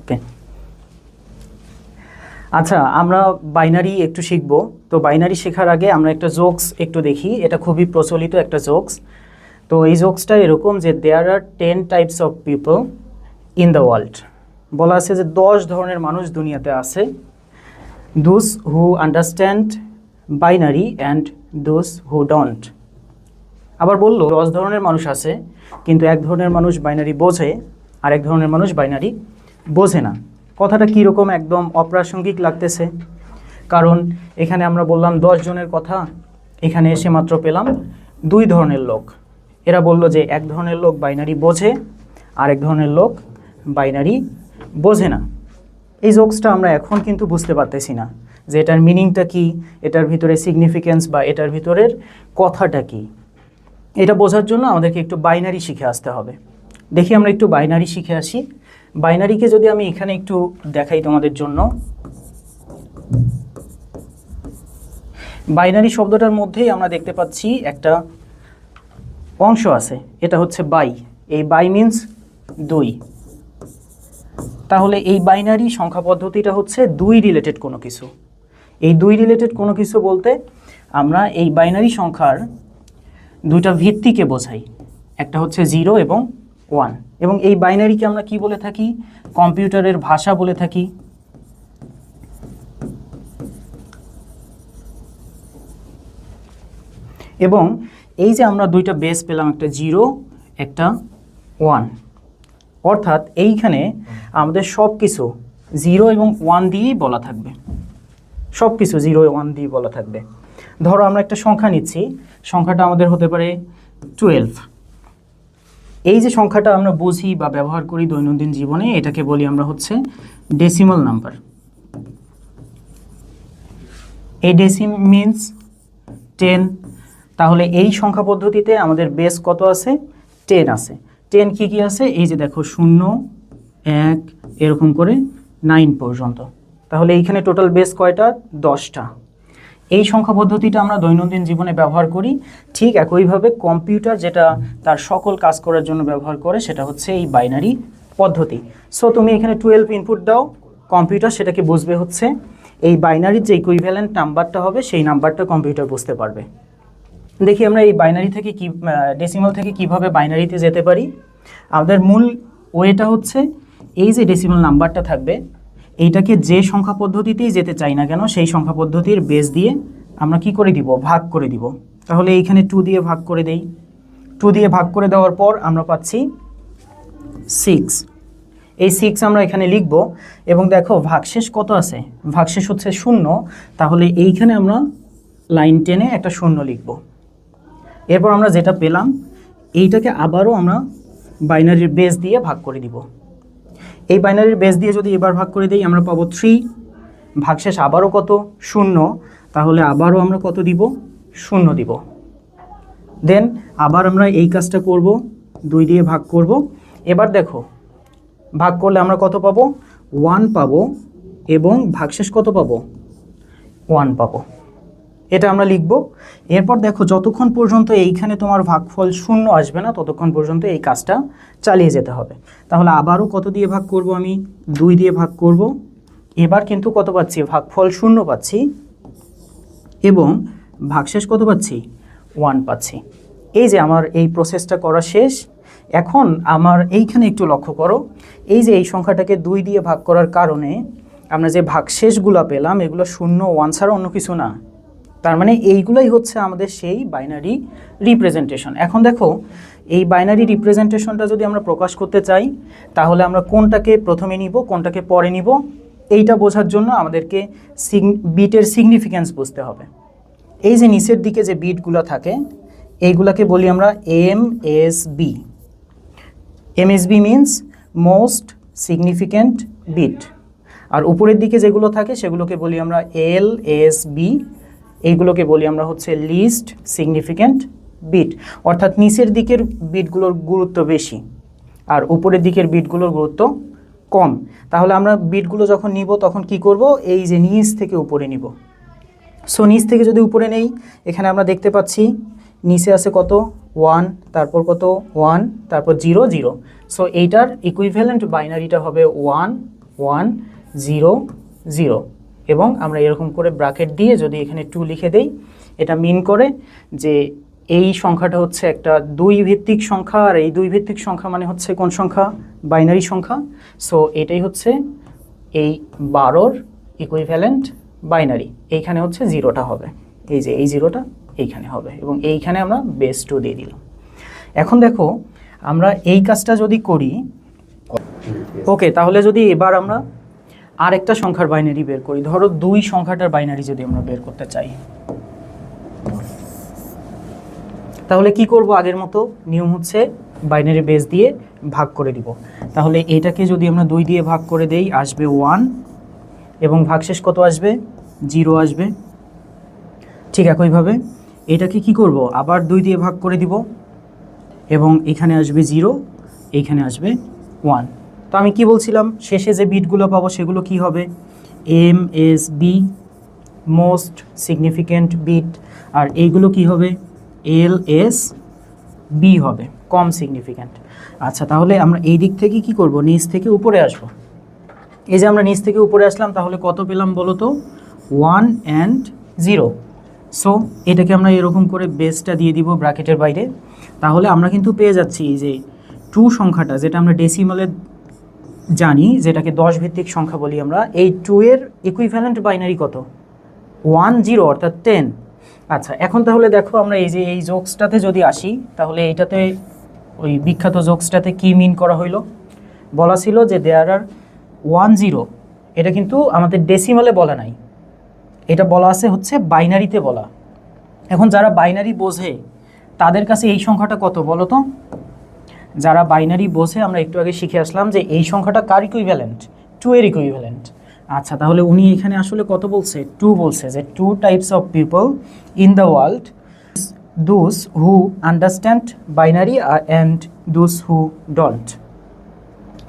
ওকে আচ্ছা আমরা বাইনারি একটু শিখব। তো বাইনারি শেখার আগে আমরা একটা জোকস একটু দেখি। এটা খুবই প্রচলিত একটা জোকস। তো এই জোকসটা এরকম যে there are ten types of people in the world বলা আছে যে, দশ ধরনের মানুষ দুনিয়াতে আছে। Those who understand binary and those who don't আবার বলল, দশ ধরনের মানুষ আছে, কিন্তু এক ধরনের মানুষ বাইনারি বোঝে আর এক ধরনের মানুষ বাইনারি বোঝে না। কথাটা কীরকম একদম অপ্রাসঙ্গিক লাগতেছে। কারণ এখানে আমরা বললাম দশ জনের কথা, এখানে এসে মাত্র পেলাম দুই ধরনের লোক। এরা বলল যে এক ধরনের লোক বাইনারি বোঝে আর এক ধরনের লোক বাইনারি বোঝে না। এই জোকসটা আমরা এখন কিন্তু বুঝতে পারতেছি না যে এটার মিনিংটা কি, এটার ভিতরে সিগনিফিকেন্স বা এটার ভিতরের কথাটা কি। এটা বোঝার জন্য আমাদেরকে একটু বাইনারি শিখে আসতে হবে। দেখি আমরা একটু বাইনারি শিখে আসি। বাইনারিকে যদি আমি এখানে একটু দেখাই তোমাদের জন্য। বাইনারি শব্দটার মধ্যেই আমরা দেখতে পাচ্ছি একটা অংশ আছে, এটা হচ্ছে বাই। এই বাই মিন্স দুই। তাহলে এই বাইনারি সংখ্যা পদ্ধতিটা হচ্ছে দুই রিলেটেড কোনো কিছু। এই দুই রিলেটেড কোনো কিছু বলতে আমরা এই বাইনারি সংখ্যার দুইটা ভিত্তিকে বোঝাই। একটা হচ্ছে জিরো এবং ওয়ান। এবং এই বাইনারিকে আমরা কি বলে থাকি? কম্পিউটারের ভাষা বলে থাকি। এবং এই যে আমরা দুইটা বেস পেলাম, একটা জিরো একটা ওয়ান অর্থাৎ এইখানে আমাদের সব কিছু জিরো এবং ওয়ান দিয়েই বলা থাকবে। সব কিছু জিরো ওয়ান দিয়ে বলা থাকবে। ধরো আমরা একটা সংখ্যা নিচ্ছি। সংখ্যাটা আমাদের হতে পারে টুয়েলভ এই যে সংখ্যাটা আমরা বুঝি বা ব্যবহার করি দৈনন্দিন জীবনে, এটাকে বলি আমরা হচ্ছে ডেসিমাল নাম্বার এই ডেসিম মিন্স টেন তাহলে এই সংখ্যা পদ্ধতিতে আমাদের বেস কত আছে? টেন আছে। টেন কি কি আছে? এই যে দেখো, শূন্য, এক, এরকম করে নাইন পর্যন্ত। তাহলে এইখানে টোটাল বেস কয়টা? দশটা। এই সংখ্যা পদ্ধতিটা আমরা দৈনন্দিন জীবনে ব্যবহার করি। ঠিক একইভাবে কম্পিউটার যেটা তার সকল কাজ করার জন্য ব্যবহার করে, সেটা হচ্ছে এই বাইনারি পদ্ধতি। সো তুমি এখানে টুয়েলভ ইনপুট দাও, কম্পিউটার সেটাকে বুঝবে হচ্ছে এই বাইনারির যে ইকুইভ্যালেন্ট নাম্বারটা হবে, সেই নাম্বারটা কম্পিউটার বুঝতে পারবে। দেখি আমরা এই বাইনারি থেকে কি ডেসিমাল থেকে কীভাবে বাইনারিতে যেতে পারি। আমাদের মূল ওয়েটা হচ্ছে এই যে ডেসিমাল নাম্বারটা থাকবে এইটাকে যে সংখ্যা পদ্ধতিতেই যেতে চাই না কেন, সেই সংখ্যা পদ্ধতির বেস দিয়ে আমরা কি করে দিব? ভাগ করে দিব। তাহলে এইখানে টু দিয়ে ভাগ করে দেই। টু দিয়ে ভাগ করে দেওয়ার পর আমরা পাচ্ছি সিক্স এই সিক্স আমরা এখানে লিখব। এবং দেখো, ভাগশেষ কত আছে? ভাগশেষ হচ্ছে শূন্য। তাহলে এইখানে আমরা লাইন টেনে একটা শূন্য লিখব। এরপর আমরা যেটা পেলাম, এইটাকে আবারও আমরা বাইনারির বেস দিয়ে ভাগ করে দিব। এই বাইনারির বেস দিয়ে যদি এবার ভাগ করে দিই, আমরা পাবো থ্রি ভাগশেষ আবারও কত? শূন্য। তাহলে আবারও আমরা কত দিব? শূন্য দিব। দেন আবার আমরা এই কাজটা করব, দুই দিয়ে ভাগ করব। এবার দেখো, ভাগ করলে আমরা কত পাবো? ওয়ান পাবো এবং ভাগশেষ কত পাবো? ওয়ান পাবো। এটা আমরা লিখব। এরপর দেখো, যতক্ষণ পর্যন্ত এইখানে তোমার ভাগফল শূন্য আসবে না, ততক্ষণ পর্যন্ত এই কাজটা চালিয়ে যেতে হবে। তাহলে আবারও কত দিয়ে ভাগ করব আমি? দুই দিয়ে ভাগ করব। এবার কিন্তু কত পাচ্ছি? ভাগফল শূন্য পাচ্ছি এবং ভাগশেষ কত পাচ্ছি? ওয়ান পাচ্ছি। এই যে আমার এই প্রসেসটা করা শেষ। এখন আমার এইখানে একটু লক্ষ্য করো। এই যে এই সংখ্যাটাকে দুই দিয়ে ভাগ করার কারণে আমরা যে ভাগশেষগুলো পেলাম, এগুলো শূন্য, ওয়ান ছাড়া অন্য কিছু না। তার মানে এইগুলোই হচ্ছে আমাদের সেই বাইনারি রিপ্রেজেন্টেশন এখন দেখো, এই বাইনারি রিপ্রেজেন্টেশনটা যদি আমরা প্রকাশ করতে চাই, তাহলে আমরা কোনটাকে প্রথমে নিব, কোনটাকে পরে নিব, এইটা বোঝার জন্য আমাদেরকে সিগ বিটের সিগনিফিক্যান্স বুঝতে হবে। এই যে নিচের দিকে যে বিটগুলো থাকে, এইগুলাকে বলি আমরা M S B M S B means most significant bit আর উপরের দিকে যেগুলো থাকে, সেগুলোকে বলি আমরা এল এস বি এইগুলোকে বলি আমরা হচ্ছে লিস্ট সিগনিফিক্যান্ট বিট অর্থাৎ নিচের দিকের বিটগুলোর গুরুত্ব বেশি আর উপরের দিকের বিটগুলোর গুরুত্ব কম। তাহলে আমরা বিটগুলো যখন নিব, তখন কি করব? এই যে নিচ থেকে উপরে নিব। সো নিচ থেকে যদি উপরে নেই, এখানে আমরা দেখতে পাচ্ছি নিচে আছে কত? ওয়ান তারপর কত? ওয়ান তারপর জিরো জিরো সো এইটার ইকুইভ্যালেন্ট বাইনারিটা হবে ওয়ান ওয়ান জিরো জিরো এবং আমরা এরকম করে ব্রাকেট দিয়ে যদি এখানে টু লিখে দেই এটা মিন করে যে এই সংখ্যাটা হচ্ছে একটা দুই ভিত্তিক সংখ্যা আর এই দুই ভিত্তিক সংখ্যা মানে হচ্ছে কোন সংখ্যা? বাইনারি সংখ্যা। সো এটাই হচ্ছে এই বারোর ইকুইভ্যালেন্ট বাইনারি এইখানে হচ্ছে জিরোটা হবে। এই যে এই জিরোটা এইখানে হবে এবং এইখানে আমরা বেস টু দিয়ে দিলাম। এখন দেখো আমরা এই কাজটা যদি করি ওকে তাহলে যদি এবার আমরা আরেকটা সংখ্যার বাইনারি বের করি। ধরো দুই সংখ্যাটার বাইনারি যদি আমরা বের করতে চাই। তাহলে কি করব আগের মতো? নিয়ম হচ্ছে বাইনারি বেস দিয়ে ভাগ করে দিব। তাহলে এটাকে যদি আমরা দুই দিয়ে ভাগ করে দেই, আসবে ওয়ান এবং ভাগশেষ কত আসবে? জিরো আসবে। ঠিক একইভাবে এটাকে কি করব? আবার দুই দিয়ে ভাগ করে দিব এবং এখানে আসবে জিরো এইখানে আসবে ওয়ান তো আমি কি বলছিলাম? শেষে যে বিটগুলো পাবো সেগুলো কি হবে? M S B most significant bit আর এইগুলো কি হবে? এল এস বি হবে, কম সিগনিফিক্যান্ট আচ্ছা তাহলে আমরা এই দিক থেকে কি করব? নিচ থেকে উপরে আসব। এই যে আমরা নিচ থেকে উপরে আসলাম, তাহলে কত পেলাম বলো তো? ওয়ান অ্যান্ড জিরো সো এটাকে আমরা এরকম করে বেসটা দিয়ে দিব ব্র্যাকেটের বাইরে। তাহলে আমরা কিন্তু পেয়ে যাচ্ছি যে টু সংখ্যাটা, যেটা আমরা ডেসিমালে জানি, যেটাকে দশ ভিত্তিক সংখ্যা বলি আমরা, এই টু এর ইকুইভ্যালেন্ট বাইনারি কত? ওয়ান জিরো অর্থাৎ টেন আচ্ছা এখন তাহলে দেখো আমরা এই যে এই জোকসটাতে যদি আসি, তাহলে এইটাতে ওই বিখ্যাত জোকসটাতে কি মিন করা হইল? বলা ছিল যে দেয়ার আর ওয়ান জিরো এটা কিন্তু আমাদের ডেসিমালে বলা নাই। এটা বলা আছে হচ্ছে বাইনারিতে বলা। এখন যারা বাইনারি বোঝে, তাদের কাছে এই সংখ্যাটা কত বলো তো যারা বাইনারি বোঝে, আমরা একটু আগে শিখে আসলাম যে এই সংখ্যাটা কার ইকুইভ্যালেন্ট টু এর ইকুইভ্যালেন্ট আচ্ছা তাহলে উনি এখানে আসলে কত বলছে? টু বলছে, যে two types of people in the world those who understand binary and those who don't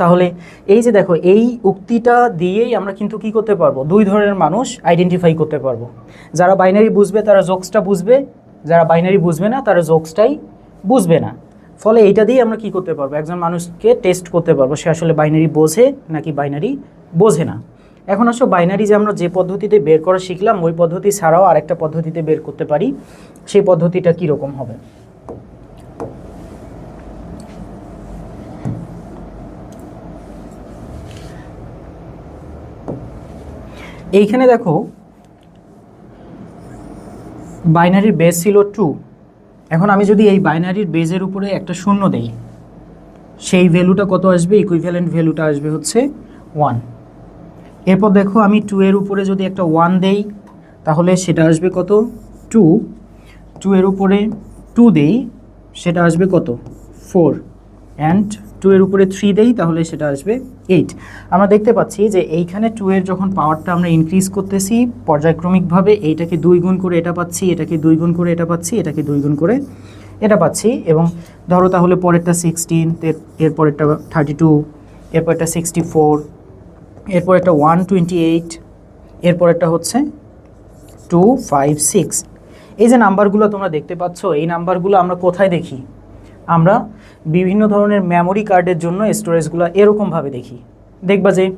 তাহলে এই যে দেখো, এই উক্তিটা দিয়েই আমরা কিন্তু কি করতে পারব? দুই ধরনের মানুষ আইডেন্টিফাই করতে পারব। যারা বাইনারি বুঝবে, তারা জোকসটা বুঝবে। যারা বাইনারি বুঝবে না, তারা জোকসটাই বুঝবে না। ফলে এইটা দিয়ে আমরা কি করতে পারব? একজন মানুষকে টেস্ট করতে পারব। সে আসলে বাইনারি বোঝে নাকি বাইনারি বোঝে না? এখন আসলে বাইনারি যে আমরা যে পদ্ধতিতে বের করা শিখলাম, ওই পদ্ধতি ছাড়াও আরেকটা পদ্ধতিতে বের করতে পারি। সেই পদ্ধতিটা কীরকম হবে? এইখানে দেখো বাইনারির বেস ছিল টু এখন আমি যদি এই বাইনারির বেজের উপরে একটা শূন্য দেই, সেই ভ্যালুটা কত আসবে? ইকুইভ্যালেন্ট ভ্যালুটা আসবে হচ্ছে ওয়ান এরপর দেখো আমি টু এর উপরে যদি একটা ওয়ান দেই, তাহলে সেটা আসবে কত? টু টু এর উপরে টু দেই, সেটা আসবে কত? ফোর অ্যান্ড টু এর উপরে থ্রি দেই, তাহলে সেটা আসবে এইট আমরা দেখতে পাচ্ছি যে এইখানে টু এর যখন পাওয়ারটা আমরা ইনক্রিজ করতেছি, পর্যায়ক্রমিকভাবে এইটাকে দুই গুণ করে এটা পাচ্ছি, এটাকে দুই গুণ করে এটা পাচ্ছি, এটাকে দুই গুণ করে এটা পাচ্ছি এবং ধরো তাহলে পরেরটা সিক্সটিন এর পরেরটা থার্টি টু এরপরেরটা সিক্সটি ফোর এরপর একটা ওয়ান টোয়েন্টি এইট এরপর একটা হচ্ছে টু ফাইভ সিক্স এই যে নাম্বারগুলো তোমরা দেখতে পাচ্ছ, এই নাম্বারগুলো আমরা কোথায় দেখি? আমরা বিভিন্ন ধরনের মেমোরি কার্ডের জন্য স্টোরেজগুলো এরকমভাবে দেখি। দেখবা যে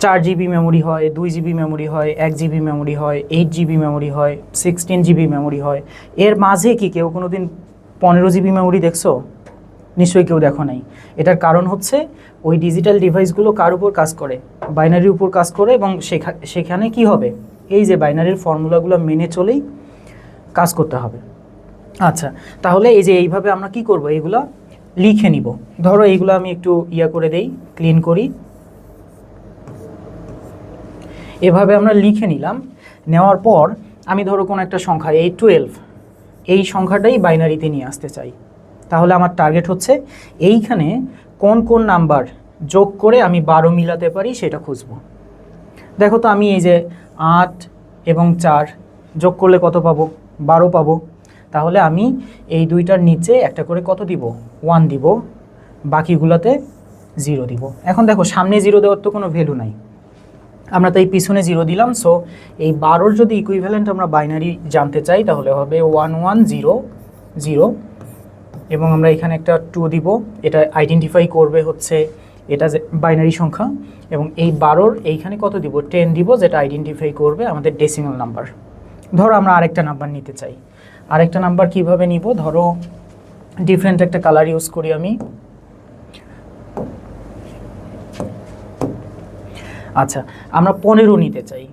চার জিবি মেমোরি হয়, দুই জিবি মেমোরি হয়, এক জিবি মেমোরি হয় এইট জিবি মেমোরি হয় সিক্সটিন জিবি মেমোরি হয়। এর মাঝে কি কেউ কোনো দিন পনেরো জিবি মেমোরি দেখছ? নিশ্চয়ই কেউ দেখো নাই। এটার কারণ হচ্ছে ওই ডিজিটাল ডিভাইসগুলো কার উপর কাজ করে? বাইনারির উপর কাজ করে এবং সেখা- সেখানে কি হবে? এই যে বাইনারির ফর্মুলাগুলো মেনে চলেই কাজ করতে হবে। আচ্ছা তাহলে এই যে এইভাবে আমরা কি করব? এইগুলা লিখে নিব। ধরো এইগুলো আমি একটু ইয়া করে দেই ক্লিন করি। এভাবে আমরা লিখে নিলাম। নেওয়ার পর আমি ধরো কোনো একটা সংখ্যা, এই টুয়েলভ এই সংখ্যাটাই বাইনারিতে নিয়ে আসতে চাই। তাহলে আমার টার্গেট হচ্ছে এইখানে কোন কোন নাম্বার যোগ করে আমি বারো মিলাতে পারি সেটা খুঁজব। দেখো তো আমি এই যে আট এবং চার যোগ করলে কত পাবো? বারো পাবো। তাহলে আমি এই দুইটার নিচে একটা করে কত দিব? ওয়ান দিব। বাকিগুলোতে জিরো দিব। এখন দেখো, সামনে জিরো দেওয়ার তো কোনো ভ্যালু নাই। আমরা তাই পিছনে জিরো দিলাম সো এই বারোর যদি ইকুইভ্যালেন্ট আমরা বাইনারি জানতে চাই, তাহলে হবে ওয়ান ওয়ান জিরো জিরো এবং আমরা এখানে একটা টু দিব। এটা আইডেন্টিফাই করবে হচ্ছে এটা যে বাইনারি সংখ্যা। এবং এই বারোর এইখানে কত দিব? টেন দিব, যেটা আইডেন্টিফাই করবে আমাদের ডেসিমাল নাম্বার ধরো আমরা আরেকটা নাম্বার নিতে চাই। আরেকটা নাম্বার কীভাবে নিব? ধরো ডিফারেন্ট একটা কালার ইউজ করি আমি। আচ্ছা আমরা পনেরো নিতে চাই।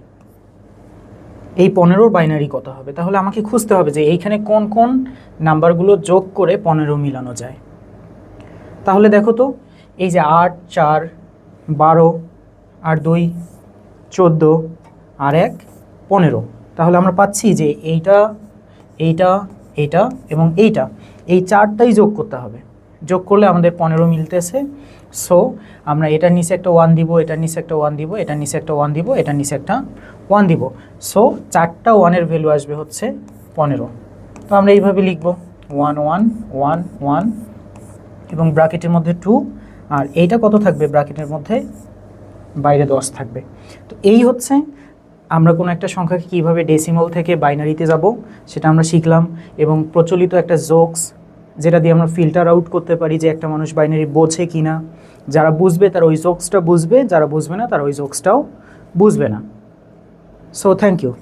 এই পনেরোর বাইনারি কত হবে? তাহলে আমাকে খুঁজতে হবে যে এইখানে কোন কোন নাম্বারগুলো যোগ করে পনেরো মিলানো যায়। তাহলে দেখো তো, এই যে আট, চার, বারো, আর দুই, চোদ্দ, আর এক, পনেরো। তাহলে আমরা পাচ্ছি যে এইটা এইটা এইটা এবং এইটা। এই চারটাই যোগ করতে হবে। যোগ করলে আমাদের পনেরো মিলতেছে সো আমরা এটার নিচে একটা ওয়ান দিব, এটার নিচে একটা ওয়ান দিব, এটার নিচে একটা ওয়ান দিব, এটার নিচে একটা ওয়ান দিব। সো চারটা ওয়ানের ভ্যালু আসবে হচ্ছে পনেরো। তো আমরা এইভাবে লিখব। ওয়ান ওয়ান ওয়ান ওয়ান এবং ব্র্যাকেটের মধ্যে টু আর এইটা কত থাকবে? ব্র্যাকেটের মধ্যে বাইরে দশ থাকবে। তো এই হচ্ছে আমরা কোনো একটা সংখ্যাকে কীভাবে ডেসিমল থেকে বাইনারিতে যাব সেটা আমরা শিখলাম এবং প্রচলিত একটা জোকস যেটা দিয়ে আমরা ফিল্টার আউট করতে পারি যে একটা মানুষ বাইনারি বোঝে কি না যারা বুঝবে তারা ওই জোকসটা বুঝবে, যারা বুঝবে না তারা ওই জোকসটাও বুঝবে না। So thank you